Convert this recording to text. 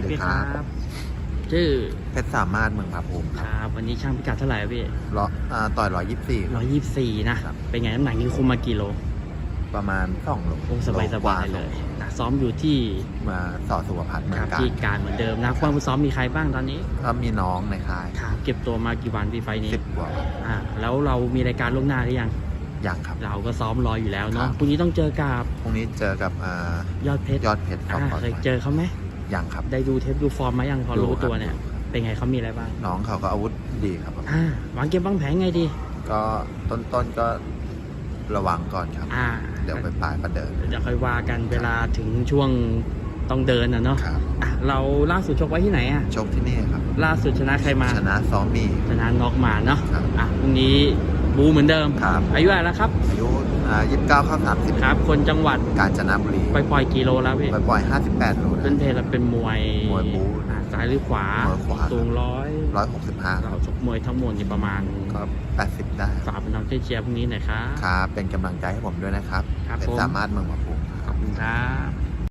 อยพี่สควัรัสดีครับบชื่อเพชรสามารถเมืองพาภูมิคครับรับ วันนี้ช่างพิกัดเท่าไหร่ครับพี่ร้อยอ่าต่อยร้อยยี่สิบสี่ ร้อยยี่สิบสี่นะ ครับ เป็นไงน้ำหนักนี่คุมมากี่โลประมาณสองโลโอ้สบายสโลกบาว่ยเลยนะซ้อมอยู่ที่มาสอสุขภัทรเหมืคอรับนกันที่การเหมือนเดิมนะความซ้อมมีใครบ้างตอนนี้ก็มีน้องในค่ายครับเก็บตัวมากี่วันพี่ไฟล์นี้สิบกว่าวันอ่าแล้วเรามีรายการล่วงหน้าหรือยัง ยังครับ เราก็ซ้อมรออยู่แล้วคเนาะรับ พรุ่งนี้ต้องเจอกับพรุ่งนี้เจอกับอ่ายอดเพชรยอดเพชรสองอ่าปอนเคยด์เจอเขาไหม ยังครับ ได้ดูเทปดูฟอร์มมายังพอรู้ดูครับตัวเนี่ย เป็นไงเขามีอะไรบ้าง น้องเขาก็อาวุธดีครับผมอ่าวางเกมวางแผนไงดี ก็ต้นๆก็ระวังก่อนครับอ่าเดี๋ยวไปปลายประเดินเดี๋ยวค่อยว่ากันเวลาถึงช่วงต้องเดินนะเนาะครับอะเราล่าสุดชกไว้ที่ไหนอะ ชกที่นี่ครับ ล่าสุดชนะใครมา ชนะซ้อมมี ชนะน็อกมาเนาะครับอะพรุ่งนี้ บูเหมือนเดิม ครับ อายุอะไรแล้วครับ อายุอ่ายี่สิบเก้าเข้าสามสิบครับ คนจังหวัดกาญจนบุรีไปปล่อยกิโลแล้วพี่ไปปล่อยห้าสิบแปดโลเป็นเพลเราเป็นมวยมวยบู๊อะซ้ายหรือขวามวยขวา สูงร้อยร้อยหกสิบห้าเราชกมวยทั้งหมดนี่ประมาณก็แปดสิบได้ ฝากเป็นน้ำเชียร์พรุ่งนี้หน่อยครับ ครับ เป็นกำลังใจให้ผมด้วยนะครับครับเป็นผม สามารถเมืองมาภูมิขอบคุณครับ